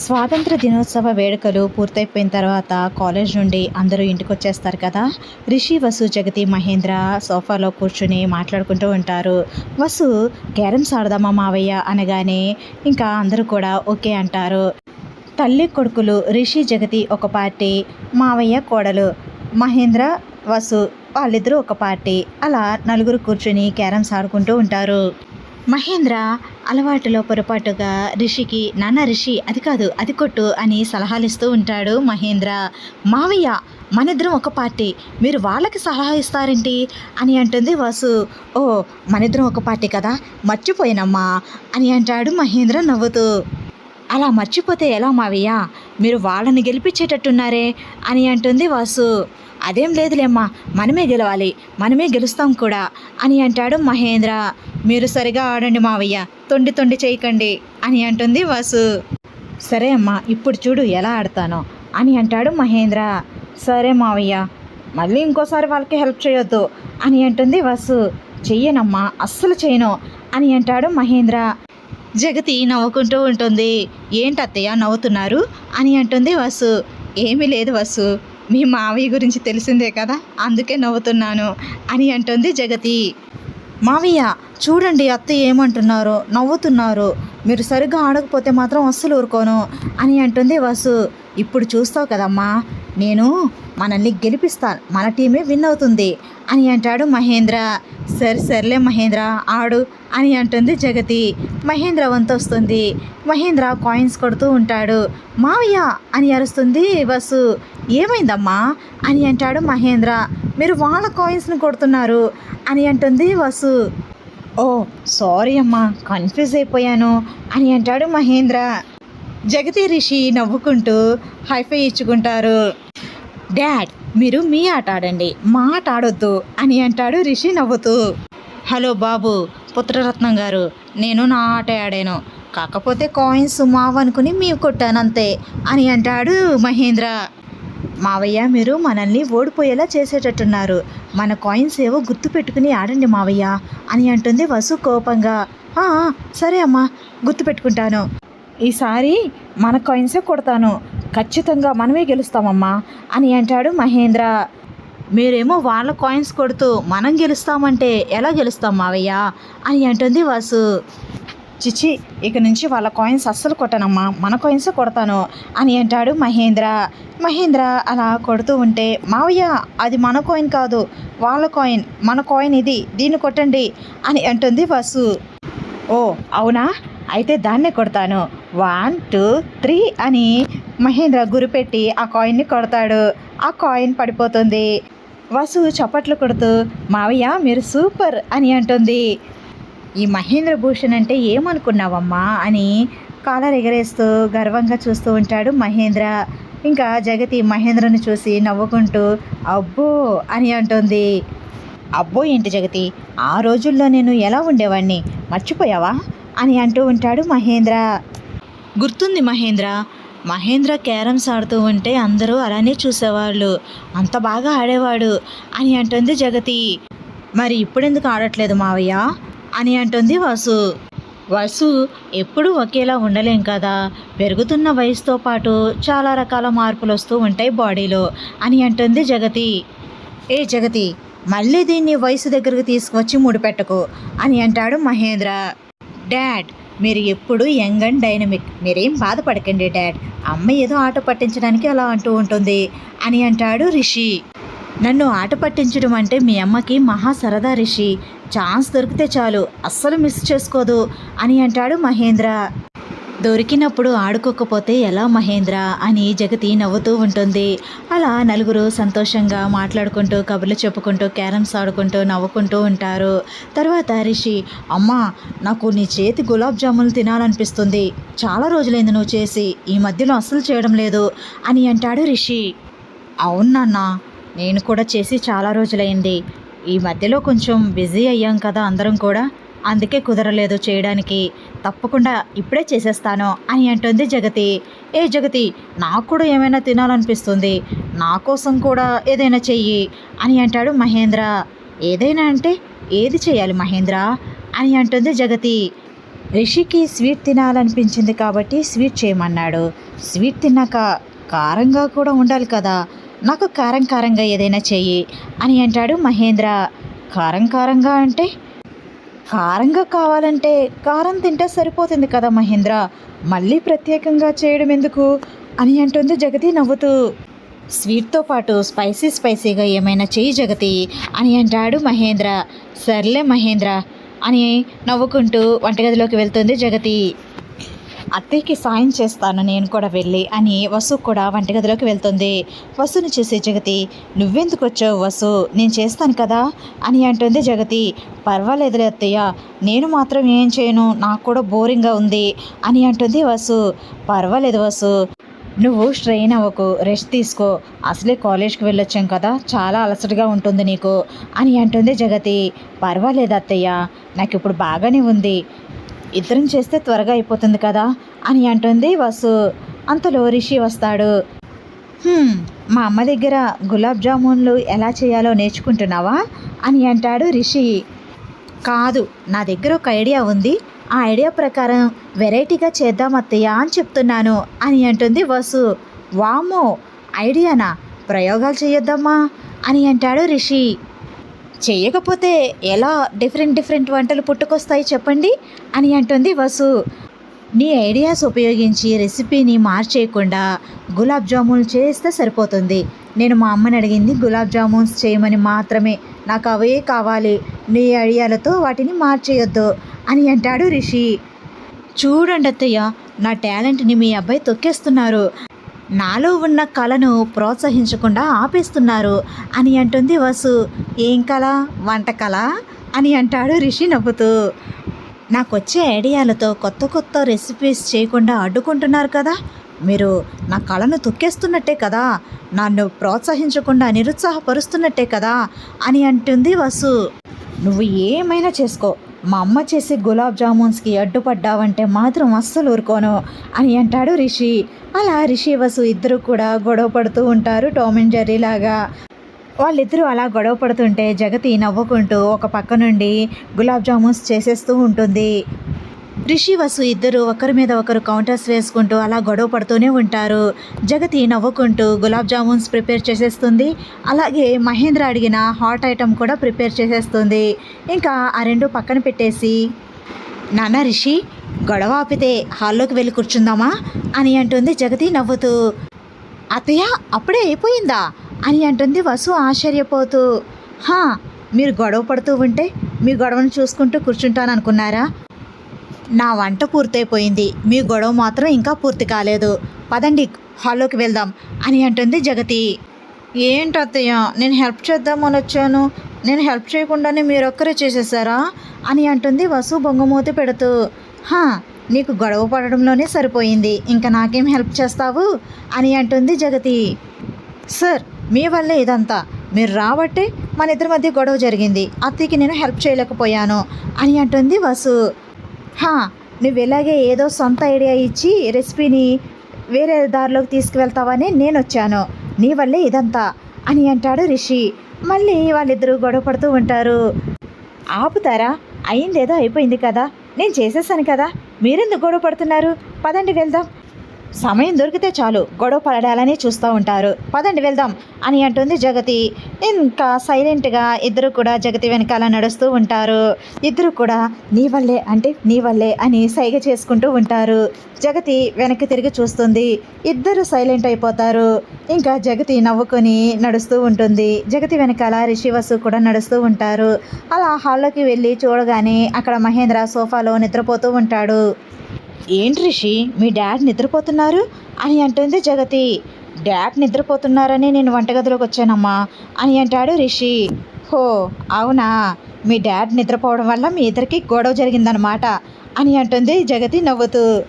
స్వాతంత్ర దినోత్సవ వేడుకలు పూర్తయిపోయిన తర్వాత కాలేజ్ నుండి అందరూ ఇంటికి వచ్చేస్తారు కదా? రిషి వసు జగతి మహేంద్ర సోఫాలో కూర్చుని మాట్లాడుకుంటూ ఉంటారు. వసు క్యారమ్స్ ఆడదామా మావయ్య? అనగానే ఇంకా అందరూ కూడా ఓకే అంటారు. తల్లి కొడుకులు రిషి జగతి ఒక పార్టీ మావయ్య కోడలు మహేంద్ర వసు వాళ్ళిద్దరూ ఒక పార్టీ. అలా నలుగురు కూర్చుని క్యారమ్స్ ఆడుకుంటూ ఉంటారు. మహేంద్ర అలవాటులో పొరపాటుగా రిషికి నాన్న రిషి అది కాదు అది కొట్టు అని సలహాలు ఇస్తూ ఉంటాడు మహేంద్ర. మావయ్య మనిద్దరం ఒక పార్టీ మీరు వాళ్ళకి సలహా ఇస్తారేంటి? అని అంటుంది వసు. ఓ మనిద్దరం ఒక పార్టీ కదా మర్చిపోయినమ్మా అని అంటాడు మహేంద్ర నవ్వుతూ. అలా మర్చిపోతే ఎలా మావయ్య? మీరు వాళ్ళని గెలిపించేటట్టున్నారే? అని అంటుంది వాసు. అదేం లేదులేమ్మా మనమే గెలవాలి మనమే గెలుస్తాం కూడా అని అంటాడు మహేంద్ర. మీరు సరిగా ఆడండి మావయ్య తొండి తొండి చేయకండి అని అంటుంది వాసు. సరే అమ్మా ఇప్పుడు చూడు ఎలా ఆడతానో అని అంటాడు మహేంద్ర. సరే మావయ్య మళ్ళీ ఇంకోసారి వాళ్ళకి హెల్ప్ చేయొద్దు అని అంటుంది వాసు. చెయ్యనమ్మా అస్సలు చేయను అని అంటాడు మహేంద్ర. జగతి నవ్వుకుంటూ ఉంటుంది. ఏంటత్తయ్య నవ్వుతున్నారు? అని అంటుంది వసు. ఏమీ లేదు వసు. మీ మావయ్య గురించి తెలిసిందే కదా అందుకే నవ్వుతున్నాను అని అంటుంది జగతి. మావయ్య చూడండి అత్తయ్య ఏమంటున్నారు నవ్వుతున్నారు. మీరు సరిగ్గా ఆడకపోతే మాత్రం అస్సలు ఊరుకోను అని అంటుంది వసు. ఇప్పుడు చూస్తావు కదమ్మా నేను మనల్ని గెలిపిస్తాను మన టీమే విన్ అవుతుంది అని అంటాడు మహేంద్ర. సరే సర్లే మహేంద్ర ఆడు అని అంటుంది జగతి. మహేంద్ర వంతు వస్తుంది. మహేంద్ర కాయిన్స్ కొడుతూ ఉంటాడు. మావయ్య అని అరుస్తుంది వసు. ఏమైందమ్మా అని అంటాడు మహేంద్ర. మీరు వాళ్ళ కాయిన్స్ని కొడుతున్నారు అని అంటుంది వసు. ఓ సారీ అమ్మా కన్ఫ్యూజ్ అయిపోయాను అని అంటాడు మహేంద్ర. జగతి రిషి నవ్వుకుంటూ హైఫై ఇచ్చుకుంటారు. డాడ్ మీరు మీ ఆట ఆడండి మా ఆట ఆడొద్దు అని అంటాడు రిషి నవ్వుతూ. హలో బాబు పుత్రరత్నం గారు నేను నా ఆట ఆడాను కాకపోతే కాయిన్స్ మావనుకుని మేము కొట్టాను అంతే అని అంటాడు మహేంద్ర. మావయ్య మీరు మనల్ని ఓడిపోయేలా చేసేటట్టున్నారు. మన కాయిన్స్ ఏవో గుర్తు పెట్టుకుని ఆడండి మావయ్య అని అంటుంది వసు కోపంగా. "ఆ, సరే అమ్మా గుర్తు పెట్టుకుంటాను. ఈసారి మన కాయిన్సే కొడతాను. ఖచ్చితంగా మనమే గెలుస్తామమ్మా అని అంటాడు మహేంద్ర. మీరేమో వాళ్ళ కాయిన్స్ కొడుతూ మనం గెలుస్తామంటే ఎలా గెలుస్తాం మావయ్య అని అంటుంది వాసు. చిచి ఇక నుంచి వాళ్ళ కాయిన్స్ అస్సలు కొట్టనమ్మా. మన కాయిన్స్ కొడతాను అని అంటాడు మహేంద్ర. మహేంద్ర అలా కొడుతూ ఉంటే మావయ్య అది మన కాయిన్ కాదు. వాళ్ళ కాయిన్ మన కాయిన్ ఇది. దీన్ని కొట్టండి అని అంటుంది వసు. ఓ అవునా? అయితే దాన్నే కొడతాను. వన్ టూ త్రీ అని మహేంద్ర గురిపెట్టి ఆ కాయిన్ని కొడతాడు. ఆ కాయిన్ పడిపోతుంది. వసు చప్పట్లు కొడుతూ మావయ్య మీరు సూపర్ అని అంటుంది. ఈ మహేంద్ర భూషణ్ అంటే ఏమనుకున్నావమ్మా? అని కాలర్ ఎగరేస్తూ గర్వంగా చూస్తూ ఉంటాడు మహేంద్ర. ఇంకా జగతి మహేంద్రను చూసి నవ్వుకుంటూ అబ్బో అని అంటుంది. అబ్బో ఏంటి జగతి ఆ రోజుల్లో నేను ఎలా ఉండేవాడిని మర్చిపోయావా? అని అంటూ ఉంటాడు మహేంద్ర. గుర్తుంది మహేంద్ర మహేంద్ర క్యారమ్స్ ఆడుతూ ఉంటే అందరూ అలానే చూసేవాళ్ళు అంత బాగా ఆడేవాడు అని అంటుంది జగతి. మరి ఇప్పుడెందుకు ఆడట్లేదు మావయ్య? అని అంటుంది వసు. వసు ఎప్పుడూ ఒకేలా ఉండలేం కదా. పెరుగుతున్న వయసుతో పాటు చాలా రకాల మార్పులు వస్తూ ఉంటాయి బాడీలో అని అంటుంది జగతి. ఏ జగతి మళ్ళీ దీన్ని వయసు దగ్గరకు తీసుకువచ్చి ముడిపెట్టకు అని అంటాడు మహేంద్ర. డాడ్ మీరు ఎప్పుడు యంగ్ అండ్ డైనమిక్. మీరేం బాధపడకండి డాడ్. అమ్మ ఏదో ఆట పట్టించడానికి అలా అంటూ ఉంటుంది అని అంటాడు రిషి. నన్ను ఆట పట్టించడం అంటే మీ అమ్మకి మహా సరదా రిషి. ఛాన్స్ దొరికితే చాలు. అస్సలు మిస్ చేసుకోదు అని అంటాడు మహేంద్ర. దొరికినప్పుడు ఆడుకోకపోతే ఎలా మహేంద్ర? అని జగతి నవ్వుతూ ఉంటుంది. అలా నలుగురు సంతోషంగా మాట్లాడుకుంటూ కబుర్లు చెప్పుకుంటూ క్యారమ్స్ ఆడుకుంటూ నవ్వుకుంటూ ఉంటారు. తర్వాత రిషి అమ్మా నాకు నీ చేతి గులాబ్ జాములు తినాలనిపిస్తుంది. చాలా రోజులైంది నువ్వు చేసి. ఈ మధ్యలో అస్సలు చేయడం లేదు అని అంటాడు రిషి. అవును నాన్న. నేను కూడా చేసి చాలా రోజులైంది. ఈ మధ్యలో కొంచెం బిజీ అయ్యాం కదా అందరం కూడా. అందుకే కుదరలేదు చేయడానికి. తప్పకుండా ఇప్పుడే చేసేస్తాను అని అంటుంది జగతి. ఏ జగతి నాకు కూడా ఏమైనా తినాలనిపిస్తుంది. నా కోసం కూడా ఏదైనా చెయ్యి అని అంటాడు మహేంద్ర. ఏదైనా అంటే ఏది చేయాలి మహేంద్ర? అని అంటుంది జగతి. రిషికి స్వీట్ తినాలనిపించింది కాబట్టి స్వీట్ చేయమన్నాడు. స్వీట్ తిన్నాక కారంగా కూడా ఉండాలి కదా. నాకు కారం కారంగా ఏదైనా చెయ్యి అని అంటాడు మహేంద్ర. కారం కారంగా అంటే? కారంగా కావాలంటే కారం తింటే సరిపోతుంది కదా మహేంద్ర. మళ్ళీ ప్రత్యేకంగా చేయడం ఎందుకు? అని అంటుంది జగతి నవ్వుతూ. స్వీట్తో పాటు స్పైసీ స్పైసీగా ఏమైనా చెయ్యి జగతి అని అంటాడు మహేంద్ర. సర్లే మహేంద్ర అని నవ్వుకుంటూ వంటగదిలోకి వెళ్తుంది జగతి. అత్తయ్యకి సాయం చేస్తాను నేను కూడా వెళ్ళి అని వసు కూడా వంటగదిలోకి వెళ్తుంది. వసుని చూసి జగతి నువ్వెందుకు వచ్చావు వసు? నేను చేస్తాను కదా అని అంటుంది జగతి. పర్వాలేదులే అత్తయ్య నేను మాత్రం ఏం చేయను నాకు కూడా బోరింగ్గా ఉంది అని అంటుంది వసు. పర్వాలేదు వసు నువ్వు స్ట్రెయిన్ అవ్వకు రెస్ట్ తీసుకో. అసలే కాలేజ్కి వెళ్ళొచ్చాం కదా చాలా అలసటగా ఉంటుంది నీకు అని అంటుంది జగతి. పర్వాలేదు అత్తయ్య నాకు ఇప్పుడు బాగానే ఉంది. ఇద్దరం చేస్తే త్వరగా అయిపోతుంది కదా అని అంటుంది వసు. అంతలో రిషి వస్తాడు. మా అమ్మ దగ్గర గులాబ్ జామున్లు ఎలా చేయాలో నేర్చుకుంటున్నావా? అని అంటాడు రిషి. కాదు నా దగ్గర ఒక ఐడియా ఉంది. ఆ ఐడియా ప్రకారం వెరైటీగా చేద్దాం అత్తయ్య అని చెప్తున్నాను అని అంటుంది వసు. వామో ఐడియానా? ప్రయోగాలు చేయొద్దమ్మా అని అంటాడు రిషి. చేయకపోతే ఎలా డిఫరెంట్ డిఫరెంట్ వంటలు పుట్టుకొస్తాయి చెప్పండి? అని అంటుంది వసు. నీ ఐడియాస్ ఉపయోగించి రెసిపీని మార్చేయకుండా గులాబ్ జామున్ చేస్తే సరిపోతుంది. నేను మా అమ్మని అడిగింది గులాబ్ జామున్స్ చేయమని మాత్రమే. నాకు అవే కావాలి. నీ ఐడియాలతో వాటిని మార్చేయొద్దు. అని అంటాడు రిషి. చూడండి అత్తయ్య నా టాలెంట్ని మీ అబ్బాయి తొక్కేస్తున్నారు. నాలో ఉన్న కళను ప్రోత్సహించకుండా ఆపేస్తున్నారు అని అంటుంది వసు. ఏం కళ వంట కళ అని అంటాడు రిషి నవ్వుతూ. నాకు వచ్చే ఐడియాలతో కొత్త కొత్త రెసిపీస్ చేయకుండా అడ్డుకుంటున్నారు కదా. మీరు నా కళను తొక్కేస్తున్నట్టే కదా. నన్ను ప్రోత్సహించకుండా నిరుత్సాహపరుస్తున్నట్టే కదా అని అంటుంది వసు. నువ్వు ఏమైనా చేసుకో. మా అమ్మ చేసే గులాబ్ జామున్స్కి అడ్డుపడ్డావంటే మాత్రం అస్సలు ఊరుకోను అని అంటాడు రిషి. అలా రిషి వసు ఇద్దరు కూడా గొడవ పడుతూ ఉంటారు టామ్ అండ్ జెర్రీ లాగా. వాళ్ళిద్దరూ అలా గొడవ పడుతుంటే జగతి నవ్వుకుంటూ ఒక పక్క నుండి గులాబ్ జామున్స్ చేసేస్తూ ఉంటుంది. రిషి వసు ఇద్దరు ఒకరి మీద ఒకరు కౌంటర్స్ వేసుకుంటూ అలా గొడవ పడుతూనే ఉంటారు. జగతి నవ్వుకుంటూ గులాబ్ జామున్స్ ప్రిపేర్ చేసేస్తుంది. అలాగే మహేంద్ర అడిగిన హాట్ ఐటమ్ కూడా ప్రిపేర్ చేసేస్తుంది. ఇంకా ఆ రెండు పక్కన పెట్టేసి నాన్న రిషి గొడవ ఆపితే హాల్లోకి వెళ్ళి కూర్చుందామా? అని అంటుంది జగతి నవ్వుతూ. అత్తయ్య అప్పుడే అయిపోయిందా? అని అంటుంది వసు ఆశ్చర్యపోతూ. హా మీరు గొడవ పడుతూ ఉంటే మీ గొడవను చూసుకుంటూ కూర్చుంటాను అనుకున్నారా నా వంట పూర్తయిపోయింది. మీ గొడవ మాత్రం ఇంకా పూర్తి కాలేదు. పదండి హాల్లోకి వెళ్దాం అని అంటుంది జగతి. ఏంటి అత్తయ్య నేను హెల్ప్ చేద్దామని వచ్చాను. నేను హెల్ప్ చేయకుండానే మీరొక్కరే చేసేసారా అని అంటుంది వసు బొంగమూతి పెడుతూ. హా నీకు గొడవ పడడంలోనే సరిపోయింది. ఇంకా నాకేం హెల్ప్ చేస్తావు? అని అంటుంది జగతి. సార్ మీ వల్లే ఇదంతా. మీరు రాబట్టే మన ఇద్దరి మధ్య గొడవ జరిగింది. అత్తయ్యకి నేను హెల్ప్ చేయలేకపోయాను. అని అంటుంది వసు. నువ్వు ఇలాగే ఏదో సొంత ఐడియా ఇచ్చి రెసిపీని వేరే దారిలోకి తీసుకువెళ్తావని నేను వచ్చాను నీ వల్లే ఇదంతా అని అంటాడు రిషి. మళ్ళీ వాళ్ళిద్దరూ గొడవ పడుతూ ఉంటారు. ఆపుతారా? అయిందేదో అయిపోయింది కదా? నేను చేసేసాను కదా. మీరెందుకు గొడవ పడుతున్నారు? పదండి వెళ్దాం. సమయం దొరికితే చాలు గొడవ పడాలని చూస్తూ ఉంటారు. పదండి వెళ్దాం అని అంటుంది జగతి. ఇంకా సైలెంట్గా ఇద్దరు కూడా జగతి వెనకాల నడుస్తూ ఉంటారు. ఇద్దరు కూడా నీ వల్లే అంటే నీ వల్లే అని సైగ చేసుకుంటూ ఉంటారు. జగతి వెనక్కి తిరిగి చూస్తుంది. ఇద్దరు సైలెంట్ అయిపోతారు. ఇంకా జగతి నవ్వుకొని నడుస్తూ ఉంటుంది. జగతి వెనకాల రిషివసు కూడా నడుస్తూ ఉంటారు. అలా హాల్లోకి వెళ్ళి చూడగానే అక్కడ మహేంద్ర సోఫాలో నిద్రపోతూ ఉంటాడు. ఏంటి రిషి? మీ డాడ్ నిద్రపోతున్నారు? అని అంటుంది జగతి. డాడ్ నిద్రపోతున్నారని నేను వంటగదిలోకి వచ్చానమ్మా అని అంటాడు రిషి. హో అవునా? మీ డాడ్ నిద్రపోవడం వల్ల మీ ఇద్దరికి గొడవ జరిగిందనమాట అని అంటుంది జగతి నవ్వుతూ.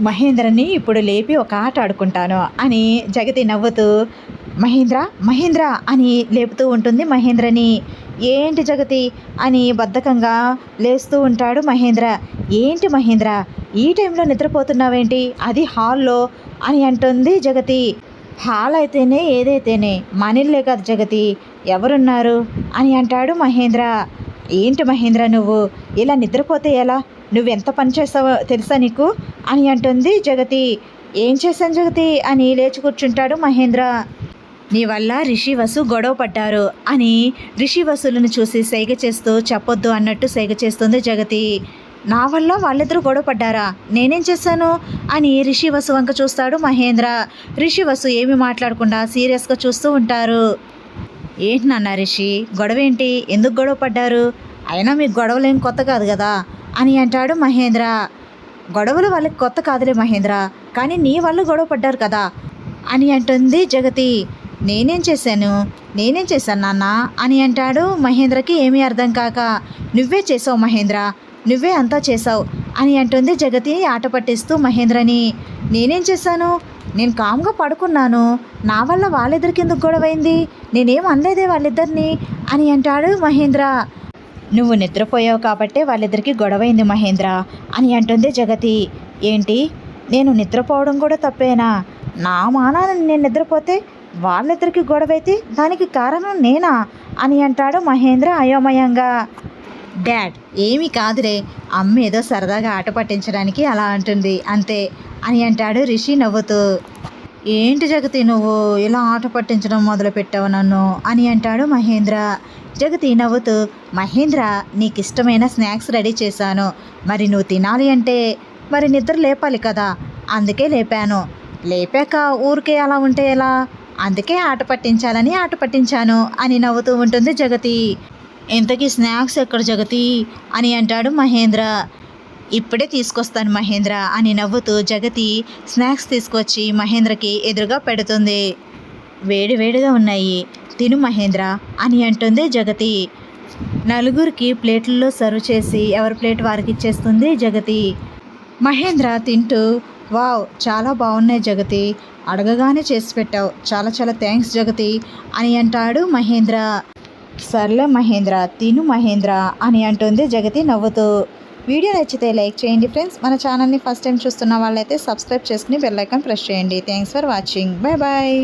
మహేంద్రని ఇప్పుడు లేపి ఒక ఆట ఆడుకుంటాను అని జగతి నవ్వుతూ. మహేంద్ర మహేంద్ర అని లేపుతూ ఉంటుంది మహేంద్రని. ఏంటి జగతి? అని బద్ధకంగా లేస్తూ ఉంటాడు మహేంద్ర. ఏంటి మహేంద్ర? ఈ టైంలో నిద్రపోతున్నావేంటి? అది హాల్లో అని అంటుంది జగతి. హాల్ అయితేనే ఏదైతేనే మనిల్లే కాదు జగతి. ఎవరున్నారు? అని అంటాడు మహేంద్ర. ఏంటి మహేంద్ర నువ్వు? ఇలా నిద్రపోతే ఎలా? నువ్వెంత పని చేస్తావో తెలుసా నీకు? అని అంటుంది జగతి. ఏం చేశాను జగతి? అని లేచి కూర్చుంటాడు మహేంద్ర. నీ వల్ల రిషి వసు గొడవ పడ్డారు అని రిషి వసులను చూసి సైగ చేస్తూ చెప్పొద్దు అన్నట్టు సైగ చేస్తుంది జగతి. నా వల్ల వాళ్ళిద్దరూ గొడవ పడ్డారా నేనేం చేశాను? అని రిషి వసు వంక చూస్తాడు మహేంద్ర. రిషి వసు ఏమి మాట్లాడకుండా సీరియస్గా చూస్తూ ఉంటారు. ఏంటి నాన్న రిషి గొడవ ఏంటి ఎందుకు గొడవ పడ్డారు అయినా మీకు గొడవలు ఏం కొత్త కాదు కదా? అని అంటాడు మహేంద్ర. గొడవలు వాళ్ళకి కొత్త కాదులే మహేంద్ర కానీ నీ వల్ల గొడవ పడ్డారు కదా? అని అంటుంది జగతి. నేనేం చేశాను? నేనేం చేశాను నాన్న? అని అంటాడు మహేంద్రకి ఏమీ అర్థం కాక. నువ్వే చేసావు మహేంద్ర. నువ్వే అంతా చేశావు అని అంటుంది జగతిని ఆట పట్టిస్తూ మహేంద్రని. నేనేం చేశాను? నేను కామ్గా పడుకున్నాను. నా వల్ల వాళ్ళిద్దరికి ఎందుకు గొడవైంది? నేనేం అనలేదే వాళ్ళిద్దరిని? అని అంటాడు మహేంద్ర. నువ్వు నిద్రపోయావు కాబట్టే వాళ్ళిద్దరికి గొడవైంది మహేంద్ర అని అంటుంది జగతి. ఏంటి? నేను నిద్రపోవడం కూడా తప్పేనా? నా మానాన నేను నిద్రపోతే వాళ్ళిద్దరికి గొడవైతే దానికి కారణం నేనా? అని అంటాడు మహేంద్ర అయోమయంగా. డాడ్ ఏమీ కాదురే అమ్మ ఏదో సరదాగా ఆట పట్టించడానికి అలా అంటుంది అంతే అని అంటాడు రిషి నవ్వుతూ. ఏంటి జగతి నువ్వు ఇలా ఆట పట్టించడం మొదలు పెట్టావు నన్ను అని అంటాడు మహేంద్ర. జగతి నవ్వుతూ మహేంద్ర నీకు ఇష్టమైన స్నాక్స్ రెడీ చేశాను. మరి నువ్వు తినాలి అంటే మరి నిద్ర లేపాలి కదా అందుకే లేపాను. లేపాక ఊరికే అలా ఉంటే ఎలా? అందుకే ఆట పట్టించాలని ఆట పట్టించాను అని నవ్వుతూ ఉంటుంది జగతి. ఇంతకీ స్నాక్స్ ఎక్కడ జగతి? అని అంటాడు మహేంద్ర. ఇప్పుడే తీసుకొస్తాను మహేంద్ర అని నవ్వుతూ జగతి స్నాక్స్ తీసుకొచ్చి మహేంద్రకి ఎదురుగా పెడుతుంది. వేడి వేడిగా ఉన్నాయి. తిను మహేంద్ర అని అంటుంది జగతి. నలుగురికి ప్లేట్లలో సర్వ్ చేసి ఎవరి ప్లేట్ వారికి ఇచ్చేస్తుంది జగతి. మహేంద్ర తింటూ వావ్ చాలా బాగున్నాయి జగతి. అడగగానే చేసి పెట్టావు. చాలా చాలా థ్యాంక్స్ జగతి అని అంటాడు మహేంద్ర. సర్లే మహేంద్ర తిను మహేంద్ర అని అంటుంది జగతి నవ్వుతూ. వీడియో నచ్చితే లైక్ చేయండి ఫ్రెండ్స్. మన ఛానల్ని ఫస్ట్ టైం చూస్తున్న వాళ్ళైతే సబ్స్క్రైబ్ చేసుకుని బెల్లైకాన్ ప్రెస్ చేయండి. Thanks for watching. Bye bye.